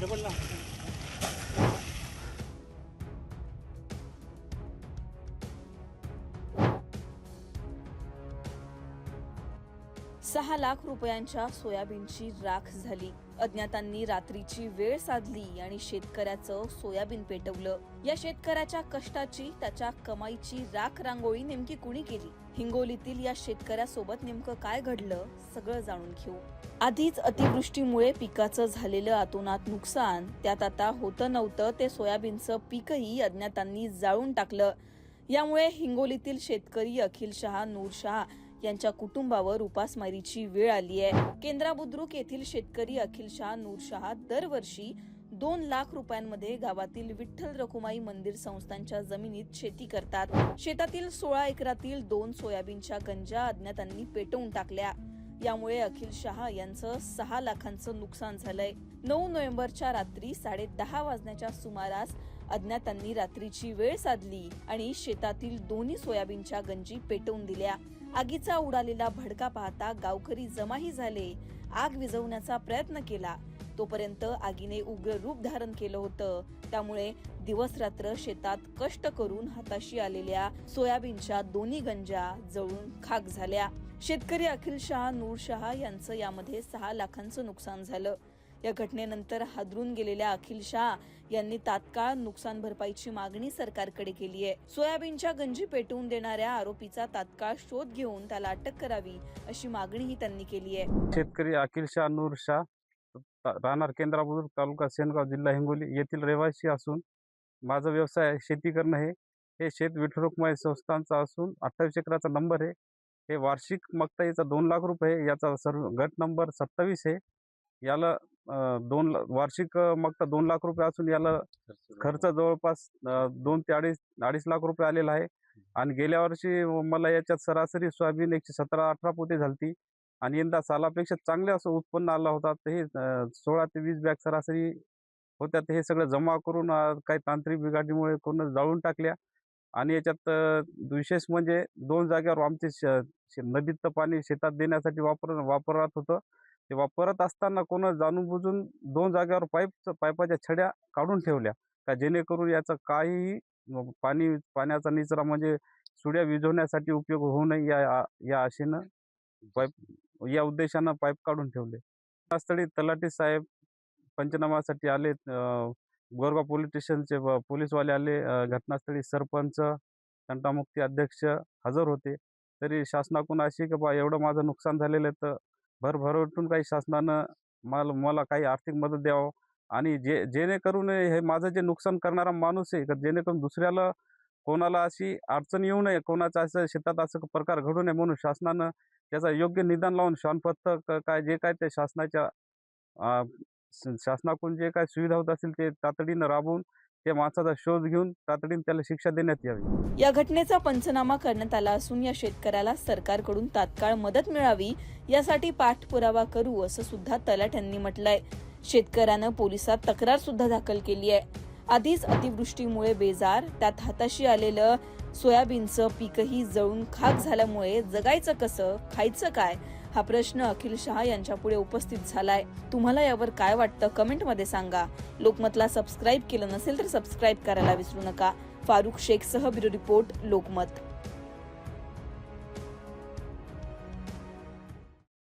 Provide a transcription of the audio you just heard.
这边啦。सहा लाख रुपयांच्या सोयाबीनची राख झाली. अज्ञातांनी रात्रीची वेळ साधली आणि शेतकऱ्याचं सोयाबीन पेटवलं. या शेतकऱ्याच्या कष्टाची त्याच्या कमाईची राख रांगोळी नेमकी कुणी केली? हिंगोलीतील या शेतकऱ्यासोबत नेमकं काय घडलं सगळं जाणून घेऊ. आधीच अतिवृष्टीमुळे पिकाचं झालेलं अतोनात नुकसान त्यात आता होतं नव्हतं ते सोयाबीनचं पीकही अज्ञातांनी जाळून टाकलं. यामुळे हिंगोलीतील शेतकरी अखिल शहा नूर शहा यांच्या कुटुंबावर उपासमारीची वेळ आली आहे. केंद्रा बुद्रुक येथील शेतकरी अखिल शाह नूर शहा दरवर्षी दोन लाख रुपयांमध्ये गावातील विठ्ठल रखुमाई मंदिर संस्थांच्या जमिनीत शेती करतात. शेतातील सोळा एकरातील दोन सोयाबीनच्या गंजा अज्ञातांनी पेटवून टाकल्या. यामुळे अखिल शहा यांचं सहा लाखांचं नुकसान झालंय. नऊ नोव्हेंबरच्या रात्री साडे दहा वाजण्याच्या सुमारास अज्ञातांनी रात्रीची वेळ साधली आणि शेतातील दोन्ही सोयाबीनच्या गंजी पेटवून दिल्या. आगीचा उडालेला भडका पाहता गावकरी जमाही झाले. आग विझवण्याचा प्रयत्न केला. तोपर्यंत आगीने उग्र रूप धारण केलं होतं. त्यामुळे दिवस रात्र शेतात कष्ट करून हाताशी आलेल्या सोयाबीनच्या दोन्ही गंजा जळून खाक झाल्या. शेतकरी अखिल शहा नूर शहा यांचं यामध्ये सहा लाखांचं नुकसान झालं. या घटनेनंतर हादरून गेलेल्या अखिल शाह यांनी तात्काळ नुकसान भरपाईची मागणी सरकारकडे केली आहे. सोयाबीनच्या गंजी पेटवून देणाऱ्या आरोपीचा तात्काळ शोध घेऊन त्याला अटक करावी अशी मागणीही त्यांनी केली आहे. शेतकरी अखिल शाह नूर शाह राहणार केंद्राबुद्रुक तालुका सेनगाव जिल्हा हिंगोली येथील रहिवासी असून माझा व्यवसाय शेती करणं हे हे शेत विठुरुकमाई संस्थांचा असून अठ्ठावीस एकराचा नंबर आहे. हे वार्षिक मक्ताईचा दोन लाख रुपये याचा सर्व गट नंबर सत्तावीस आहे. याला दोन वार्षिक अं, मक्ता दोन लाख रुपये असून याला खर्च जवळपास दोन ते अडीच अडीच लाख रुपये आलेला आहे. आणि गेल्या वर्षी मला याच्यात सरासरी सोयाबीन एकशे सतरा अठरा पोते झालती. आणि यंदा सालापेक्षा चांगले असं उत्पन्न आलं होता. तर हे सोळा ते वीस बॅग सरासरी होत्या. तर हे सगळं जमा करून काही तांत्रिक बिघाडीमुळे पूर्ण जाळून टाकल्या. आणि याच्यात विशेष म्हणजे दोन जागेवर आमचे नदीतलं पाणी शेतात देण्यासाठी वापर वापरत होतं. ते वापरत असताना कोणा जाणून बुजून दोन जागेवर पाईप पाईपाच्या छड्या काढून ठेवल्या का जेणेकरून याचा काहीही पाणी पाण्याचा निचरा म्हणजे सुड्या विझवण्यासाठी उपयोग होऊ नये या या आशेनं पाईप या उद्देशानं पाईप काढून ठेवले. स्थळी तलाठी साहेब पंचनामासाठी आले अं, गोरगाव पोलीस स्टेशनचे पोलीसवाले आले घटनास्थळी सरपंच तंटामुक्ती अध्यक्ष हजर होते. तरी शासनाकडून अशी की बा एवढं माझं नुकसान झालेलं आहे तर भरभरवटून काही शासनानं मला मला काही आर्थिक मदत द्यावं आणि जे जेणेकरून हे माझं जे नुकसान करणारा माणूस आहे जेणेकरून दुसऱ्याला कोणाला अशी अडचण येऊ नये कोणाचा असं शेतात असं प्रकार घडू नये म्हणून शासनानं त्याचा योग्य निदान लावून शानपथक काय जे काय ते शासनाच्या शासनाकडून जे काय सुविधा होत असेल ते तातडीनं राबवून त्या माणसाचा शोध घेऊन तातडीने त्याला शिक्षा देण्यात यावी. या घटनेचा पंचनामा करण्यात आला असून या शेतकऱ्याला सरकारकडून तात्काळ मदत मिळावी यासाठी पाठपुरावा करू असं सुद्धा तलाठ्यांनी म्हटलंय. शेतकऱ्यानं पोलिसात तक्रार सुद्धा दाखल केली आहे. आधीच अतिवृष्टीमुळे बेजार त्यात हाताशी आलेलं सोयाबीनचं पीकही जळून खाक झाल्यामुळे जगायचं कसं खायचं काय हा प्रश्न अखिल शहा यांच्यापुढे उपस्थित झालाय. तुम्हाला यावर काय वाटतं? कमेंटमध्ये सांगा. लोकमतला सबस्क्राईब केलं नसेल तर सबस्क्राईब करायला विसरू नका. फारुख शेखसह ब्युरो रिपोर्ट लोकमत.